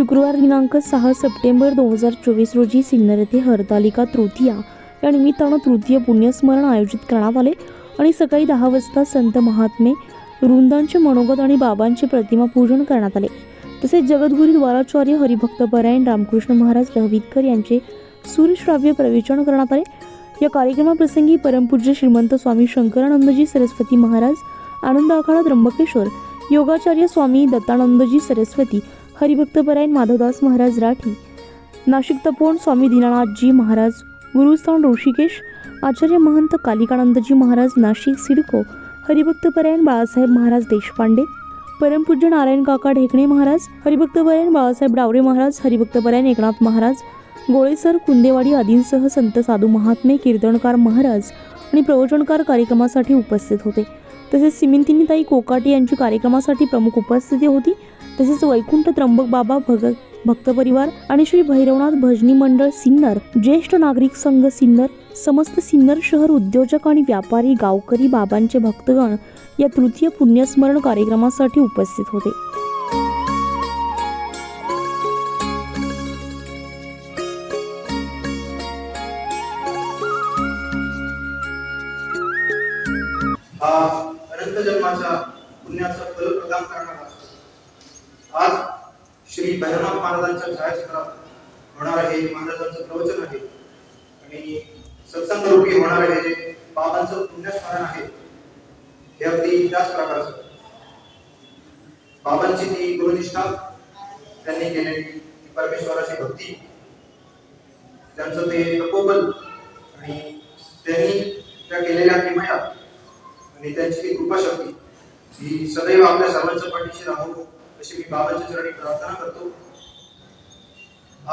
शुक्रवार दिनांक सहा सप्टेंबर दोन हजार चोवीस रोजी सिन्नर येथे हरतालिका तृतीया या निमित्तानं तृतीय पुण्यस्मरण आयोजित करण्यात आले आणि सकाळी दहा वाजता संत महात्मे वृंदांचे मनोगत आणि बाबांचे प्रतिमा पूजन करण्यात आले. तसेच जगद्गुरू द्वाराचार्य हरिभक्त परायण रामकृष्ण महाराज रहवितकर यांचे सूर्यश्राव्य प्रवेचन करण्यात आले. या कार्यक्रमाप्रसंगी परमपूज्य श्रीमंत स्वामी शंकरानंदजी सरस्वती महाराज आनंद आखाडा त्र्यंबकेश्वर योगाचार्य स्वामी दत्तानंदजी सरस्वती हरिभक्तपरायण माधवदास महाराज राठी नाशिक तपोवन स्वामी दीनानाथजी महाराज गुरुस्थान ऋषिकेश आचार्य महंत कालिकानंदजी महाराज नाशिक सिडको हरिभक्तपरायण बाळासाहेब महाराज देशपांडे परमपूज्य नारायण काका ढेकणे महाराज हरिभक्तपरायण बाळासाहेब डावरे महाराज हरिभक्तपरायण एकनाथ महाराज गोळेसर कुंदेवाडी आदींसह संत साधू महात्मे कीर्तनकार महाराज आणि प्रवचनकार कार्यक्रमासाठी उपस्थित होते. तसेच सिमिंतिनीताई कोकाटे यांची कार्यक्रमासाठी प्रमुख उपस्थिती होती. तसेच वैकुंठ त्र्यंबक बाबा भगत भक्त परिवार आणि श्री भैरवनाथ भजनी मंडळ सिन्नर ज्येष्ठ नागरिक संघ सिन्नर समस्त सिन्नर शहर उद्योजक आणि व्यापारी गावकरी बाबांचे भक्तगण या तृतीय पुण्यस्मरण कार्यक्रमासाठी उपस्थित होते. हा अनंत जन्माचा पुण्याचा फल प्रदान करणारा श्री भैरवनाथ महाराजांच्या छायाचित्रात होणार आहे महाराजांचं प्रवचन आहे. आणि सत्संग रूपी होणार आहे जे बाबांचं पुण्यस्मरण आहे. हे अगदी त्याच प्रकारचं. बाबांची ती गुरुनिष्ठा त्यांनी केलेली परमेश्वराची भक्ती. त्यांचं ते तपोबल आणि त्यांनी त्या केलेल्या किमया आणि त्यांची ती कृपाशक्ती ही सदैव आपल्या सर्वांच्या पाठीशी राहून अशी मी बाबाच्या चरणी प्रार्थना करतो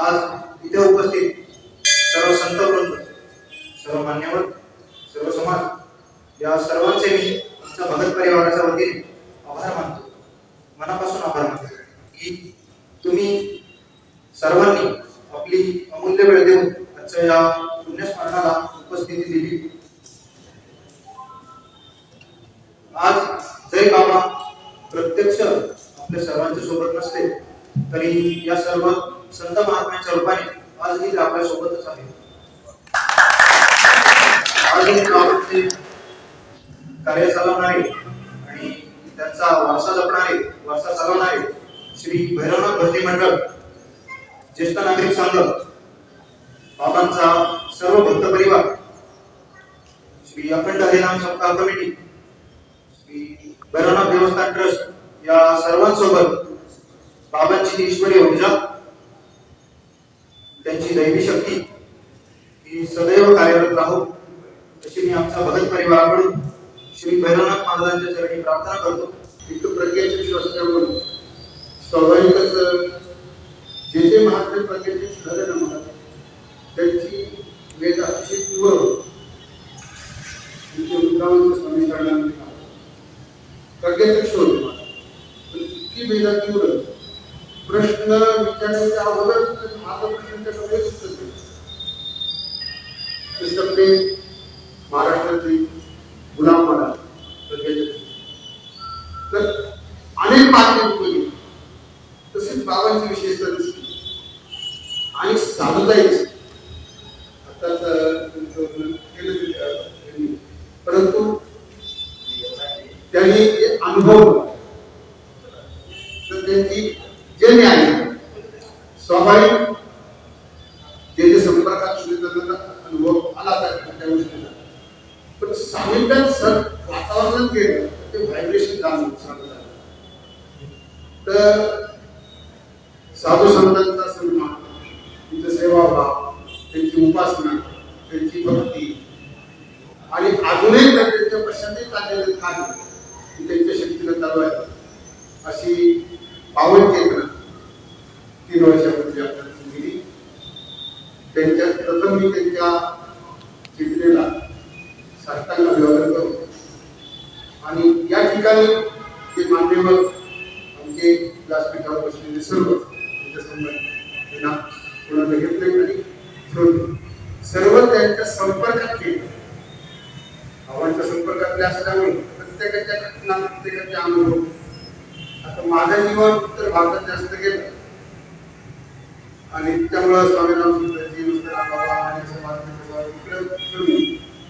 आज इथे उपस्थित सर्व संत वृंद सर्व मान्यवर सर्व समाज या सर्वांचे मी आमच्या भगत परिवाराच्या वतीने आभार मानतो. मनापासून आभार मानतो की तुम्ही सर्वांनी आपली अमूल्य वेळ देऊन आजच्या या पुण्यस्मरणाला उपस्थिती दिली. आज जय बाबा प्रत्यक्ष आपल्या सर्वांच्या सोबत नसते तरी या सर्व संत महात्म्यांच्या रूपाने आज ही आपल्या सोबतच आहे आज कार्य चालवणारे आणि त्यांचा वारसा जपणारे वारसा चालवणारे श्री भैरवनाथ भरती मंडळ ज्येष्ठ नागरिक संघ बाबांचा सर्व भक्त परिवार श्री अखंड हरिनाम सप्ताह कमिटी श्री भैरवनाथ देवस्थान ट्रस्ट या सर्वांसोबत बाबांची ईश्वरी ऊर्जा त्यांची दैवी शक्ती ही सदैव कार्यरत राहू. अशी मी आमच्या भगत परिवाराकडून श्री भैरवनाथ महाराजांच्या चरणी प्रार्थना करतो. एक प्रज्ञाचे असल्यामुळे स्वाभाविकच जे जे महात्मे प्रज्ञाचे झाले ना मला त्यांची वेद अतिशय तीव्र होती. स्वामी चरणांनी प्रज्ञेचे शोध मला पण प्रश्न विचारण्याच्या अगोदर माझा प्रश्न त्याच्यामध्ये उत्तर देतो. ते सगळे महाराष्ट्रातील गुलाम महाराज तर अनेक माध्यम तसेच बाबांची विशेषता दिसली. आणि साधुताईच आताच केलं परंतु त्यांनी अनुभव त्यांची जे न्याय स्वाभाविक जे जे संपर्कात अनुभव आला त्या गोष्टीला पण सामिप्यात सर वातावरणात गेलं ते व्हायब्रेशन जाणवत तर साधू संतांचा सन्मान त्यांचा सेवाभाव त्यांची उपासना त्यांची भक्ती. आणि अजूनही त्यांच्या पश्चातही चाललेले कार्य त्यांच्या शक्तीला चालू आहे. अशी पावन केंद्र. तीन वर्षापूर्वी आपल्याला दिली त्यांच्या प्रथम मी त्यांच्या चिंतनेला साष्टांग अभिवादन करतो. आणि या ठिकाणी ते मान्यवर आमचे व्यासपीठावर बसलेले सर्व त्यांच्या संबंध कोणाला घेतले आणि सर्व त्यांच्या संपर्कात केले. भावांच्या संपर्कातले असल्यामुळे प्रत्येकाच्या घटना प्रत्येकाच्या अनुभव आता माझं जीवन उत्तर भारतात जास्त गेलं आणि त्यामुळं स्वामीराम सुंदरजी विश्वनाथ बाबा आणि समाज बाबा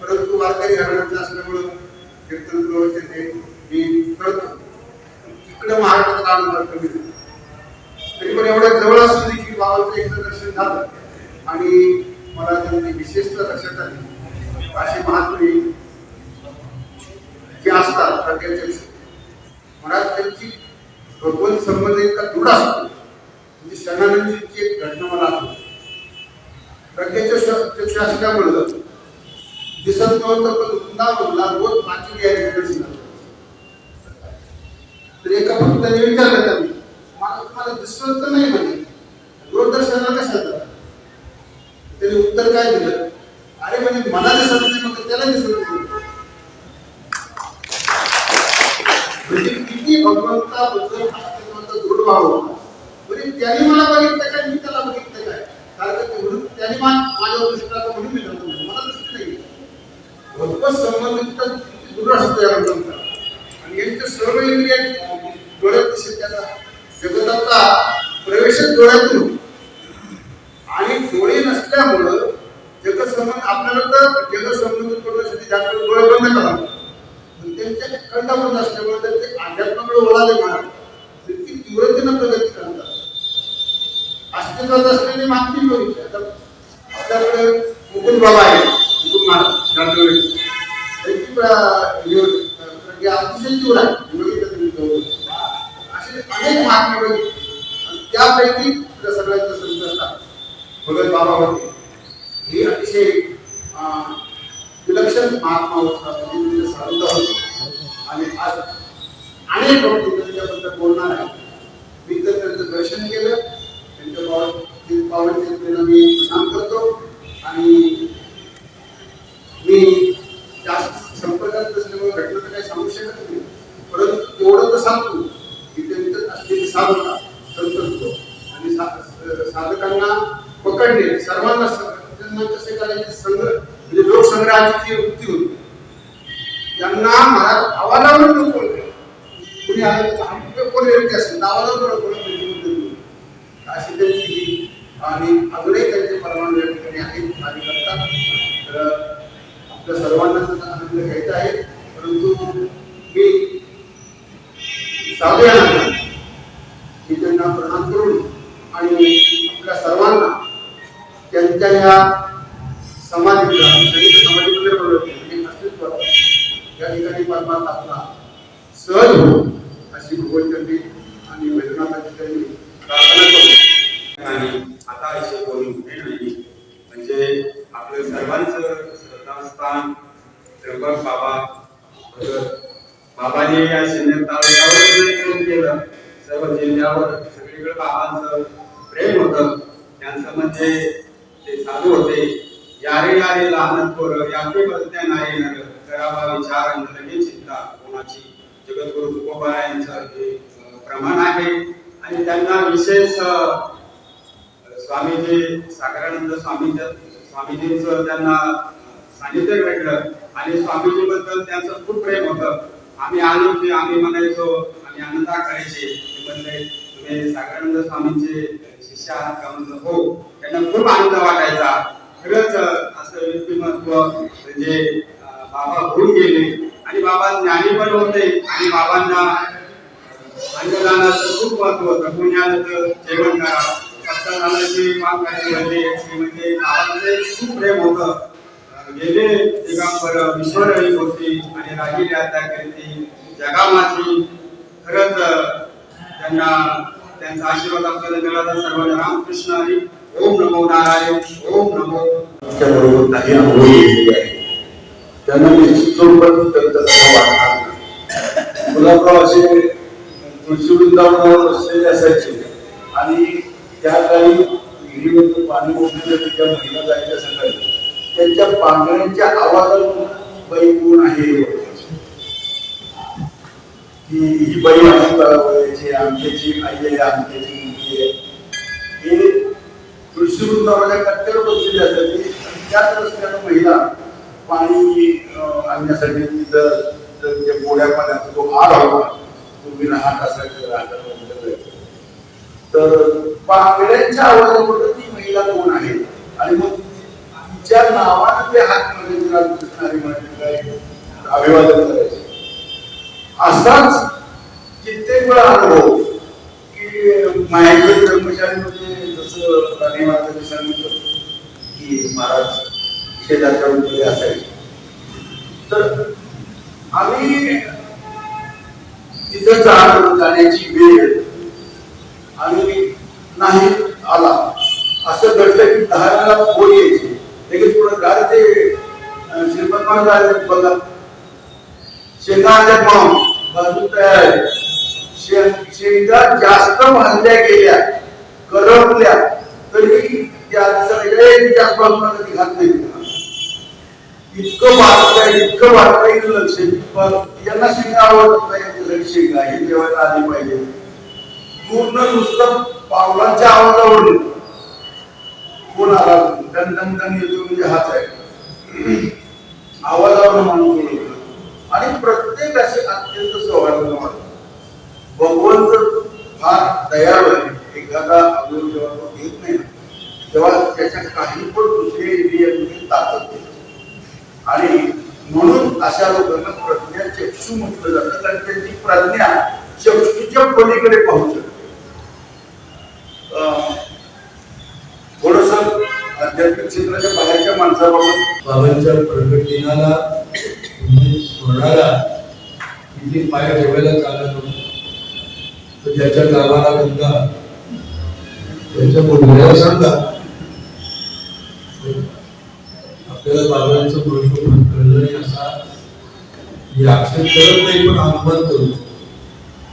परंतु वारकरी घराण्याचं असल्यामुळं कीर्तन प्रवचन हे मी करतो. इकडे महाराष्ट्रात आलं फार कमी तरी पण एवढ्या जवळ असून की बाबांचं एकदा दर्शन झालं. आणि मला त्यांनी विशेषतः लक्षात आली असे महात्मे जे असतात प्रत्येक मला त्यांची भगवंत संबंध इतका दृढ असतो. म्हणजे शनानंदजीची एक घटना मला आठवते. प्रज्ञेच्या प्रत्यक्ष असल्यामुळं दिसत नव्हतं पण वृंदावनला रोज पाचवी घ्यायची दर्शन तर एका भक्ताने विचारलं त्यांनी मला तुम्हाला दिसत तर नाही म्हणे. रोज दर्शनाला कशाला त्याने उत्तर काय दिलं? अरे म्हणजे मला दिसत नाही मग त्याला दिसत नाही. भगवंताबद्दल अस्तित्वाचा दृढ म्हणजे त्याने मला बघितलं काय मी त्याला बघितलं काय? कारण म्हणून त्याने मा- माझ्यावर म्हणून मी धरतो मला दृष्टी नाही भगवत संबंधित दृढ असतो या भगवंता. आणि यांचे सर्व इंद्रिया डोळ्यात दिसत त्याचा जगतातला प्रवेशच डोळ्यातून. आणि डोळे नसल्यामुळं जगसंबंध आपल्याला तर जगसंबंध करण्यासाठी जास्त डोळे बंद करावे. त्यांच्या खंडामध्ये असल्यामुळे त्यांचे अध्यात्माकडे वळाले म्हणा. इतकी तीव्रतेनं प्रगती करतात. अस्तित्वात असलेली मागणी होईल आता आपल्याकडे मुकुंद बाबा आहे मुकुंद महाराज गांधीवाडी. त्यांची प्र- प्रज्ञा अतिशय तीव्र आहे. आणि आज अनेक गोष्टी त्यांच्याबद्दल बोलणार आहे. मी तर त्यांचं दर्शन केलं. त्यांच्या पावन पावन मी प्रणाम करतो. आणि मी जास्त संपर्कात असल्यामुळे घटना तर काही सांगू शकत नाही. परंतु तेवढं तर सांगतो. की त्यांचं असलेली साधना संतत्व आणि साधकांना पकडणे सर्वांना त्यांना कसे करायचे संघ म्हणजे लोकसंग्रहाची जी वृत्ती होती त्यांना मला आवाजावर लोक बोलते आलं कोण असेल आवाजावर कोणी अशी त्यांची आणि अजूनही त्यांचे परवानगी या ठिकाणी आहेत आणि करतात. तर आपल्या सर्वांना त्याचा आनंद घ्यायचा आहे. परंतु मी सावधान मी त्यांना प्रणाम करून आणि आपल्या सर्वांना त्यांच्या या समाजाच्या संयुक्त समाधीमध्ये बोलवते म्हणजे अस्तित्वात या ठिकाणी आपला सहज हो अशी भगवंतांनी आणि वैद्यनाथाची त्यांनी प्रार्थना करतो आणि आता असे बोलून हे नाही म्हणजे आपलं सर्वांचं श्रद्धास्थान त्र्यंबक बाबा बाबाने या सिन्नर तालुक्यावर जे केलं सर्व जिल्ह्यावर सगळीकडे बाबांचं प्रेम होतं. त्यांचं म्हणजे ते साधू होते. यारे यारे लहान थोर याचे बदल्या नाही नर करावा विचार लगेच चिंता कोणाची जगद्गुरु तुकोबारायांचं हे प्रमाण आहे. आणि त्यांना विशेष स्वामीजी सागरानंद स्वामी स्वामीजींचं त्यांना सानिध्य भेटलं. आणि स्वामीजीबद्दल त्यांचं खूप प्रेम होतं. आम्ही आलो की आम्ही म्हणायचो आम्ही आनंदा करायचे म्हणले तुम्ही सागरानंद स्वामींचे शिष्य आहात का? म्हणलं हो. त्यांना खूप आनंद वाटायचा. खरंच असं व्यक्तिमत्व म्हणजे बाबा होऊन गेले. आणि बाबा ज्ञानी पण होते आणि बाबांना अन्नदानाचं खूप महत्त्व होतं. पुण्याचं जेवण करा. सप्ताहाची काम करायची म्हणजे म्हणजे बाबांचं खूप प्रेम होतं. गेले दिगंबर विश्वरही होती आणि राहिली आता कीर्ती. जगामाची खरंच त्यांना त्यांचा आशीर्वाद आपल्याला मिळाला. सर्व रामकृष्ण हरी. ओम नमो नारायण. ओम नमो. त्याबरोबर काही अनुभव घेतलेले आहे त्यांना निश्चित वाटणार नाही. असे तुळशी वृंदावनावर बसलेले असायचे. आणि त्या काळी विहिरीवरती पाणी महिला जायच्या त्यांच्या पांगण्याच्या आवाजातून बाई कोण आहे की ही बाई अमुक आमच्याची आई आहे आमच्याची मुलगी आहे. हे तुळशी वृंदावनाच्या कट्ट्यावर बसलेली असतात त्याच रस्त्यानं महिला पाणी आणण्यासाठी तिथं त्या गोड्या पाण्याचा जो आर होता तो विना हात असायचा राहतात तर पाकड्यांच्या आवाजाबरोबर ती महिला कोण आहे? आणि मग तिच्या नावानं ते हात मध्ये रामकृष्णारी म्हणजे अभिवादन करायचे. असाच कित्येक वेळा अनुभव की माहेरकडे कर्मचारी म्हणजे जसं राणी महाराजांनी सांगितलं की महाराज शेजारच्या असायचे. तर आम्ही तिथं जा- जाण्याची वेळ आणि नाही आला. असं घडलं की दहा वेळा फोन यायचे. लगेच पुढे गार ते अं, महाराज बघा शेंगा पाहून बाजू तयार आहे. शे- शेंगा जास्त भाजल्या गेल्या करपल्या तरी त्या सगळ्यांच्या जास्त घात नाही इतकं वाचतंय इतकं वाटतंय की लक्ष. पण यांना शेंगा आवडत नाही लक्ष शेंगा हे जेवायला आली पाहिजे. पूर्ण नुसतं पावलांच्या आवाजावर कोण आला? दन दन दन येतो म्हणजे हाच आहे. आवाजावर माणूस ओळखतो आणि प्रत्येक असे अत्यंत सौहार्द भगवंत फार तयार आहे एखादा अगोदर जेव्हा तो घेत नाही तेव्हा त्याच्या काही पण दुसरे इंडियन ताकद आणि म्हणून अशा लोकांना प्रज्ञा चक्षु म्हटलं जातं कारण त्यांची प्रज्ञा चक्षुच्या पलीकडे पाहू शकते. थोडस आध्यात्मिक क्षेत्राच्या बाहेरच्या माणसाबाबत बाबांच्या प्रगट दिनाला म्हणजे किती पाय ठेवायला चालत होतं. तर ज्याच्या गावाला गंगा त्याच्या मुलग्याला सांगा आपल्याला बाबांचं महत्त्व कळलं नाही असा. अक्षर करत नाही पण अनुमान करू.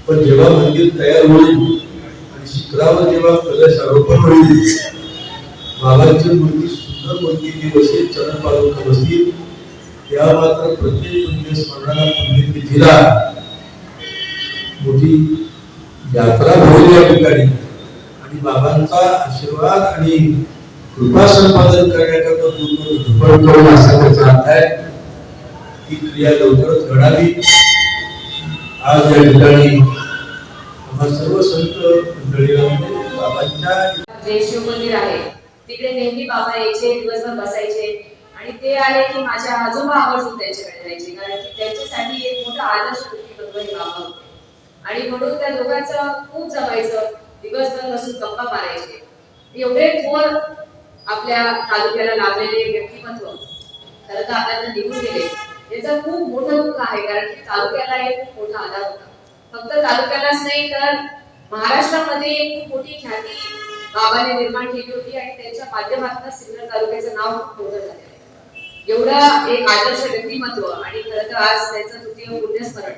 पण जेव्हा मंदिर तयार होईल आणि शिखरावर जेव्हा कलश आरोपण होईल बाबांची मूर्ती सुंदर मूर्ती ती बसेल चरण पालक बसतील त्या मात्र प्रत्येक पुण्य स्मरणाला पुण्यतिथीला मोठी यात्रा होईल या ठिकाणी. आणि बाबांचा आशीर्वाद आणि कृपा संपादन करण्याकरता पूर्ण धडपड करून असा त्याचा अर्थ आहे ती क्रिया लवकरच घडावी. आज या ठिकाणी सर्व संत मंडळीला म्हणजे बाबांच्या जे शिव मंदिर आहे तिकडे नेहमी बाबा यायचे दिवसभर बसायचे. आणि ते आले की माझ्या आजोबा आवर्जून त्यांच्याकडे जायचे कारण की त्यांच्यासाठी एक मोठा आदर्श व्यक्तिमत्व हे बाबा होते. आणि म्हणून त्या दोघांचं खूप जमायचं. दिवसभर बसून गप्पा मारायचे. एवढे थोर आपल्या तालुक्याला लाभलेले व्यक्तिमत्व. खरं तर आपल्याला निघून गेले याचं खूप मोठं दुःख आहे कारण की तालुक्याला एक खूप मोठा आधार होता. फक्त तालुक्यालाच नाही तर महाराष्ट्रामध्ये एक खूप मोठी ख्याती बाबाने निर्माण केली होती आणि त्यांच्या माध्यमातून सिन्नर तालुक्याचं नाव खूप मोठं झालेलं एवढं एक आदर्श व्यक्तिमत्व आणि खरं तर आज त्यांचं तृतीय पुण्यस्मरण.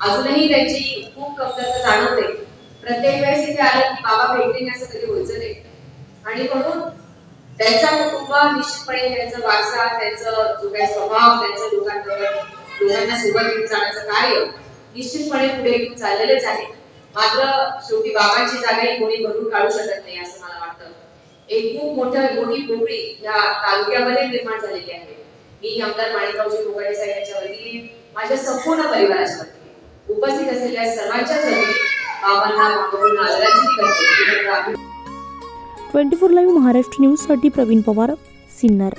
अजूनही त्यांची खूप कमतरता जाणवते. प्रत्येक वेळेस इथे आलं की बाबा भेटले असं कधी व्हायचं नाही. आणि म्हणून त्यांचा कुटुंब निश्चितपणे त्यांचा वारसा त्यांचा जो काही स्वभाव त्यांच्या लोकांबरोबर लोकांना सोबत घेऊन जाण्याचं कार्य निश्चितपणे पुढे घेऊन चाललेलेच आहे. मात्र शेवटी बाबांची जागाही कोणी भरून काढू शकत नाही असं मला वाटतं. एक खूप मोठं मोठी पोकळी या तालुक्यामध्ये निर्माण झालेली आहे. मी आमदार माणिकरावजी कोकाडे साहेब यांच्या वतीने माझ्या संपूर्ण परिवाराच्या वतीने उपस्थित असलेल्या सर्वांच्याच वतीने बाबांना मागवून आदरांजली करते. ट्वेंटी फोर लाईव्ह महाराष्ट्र न्यूजसाठी प्रवीण पवार सिन्नर.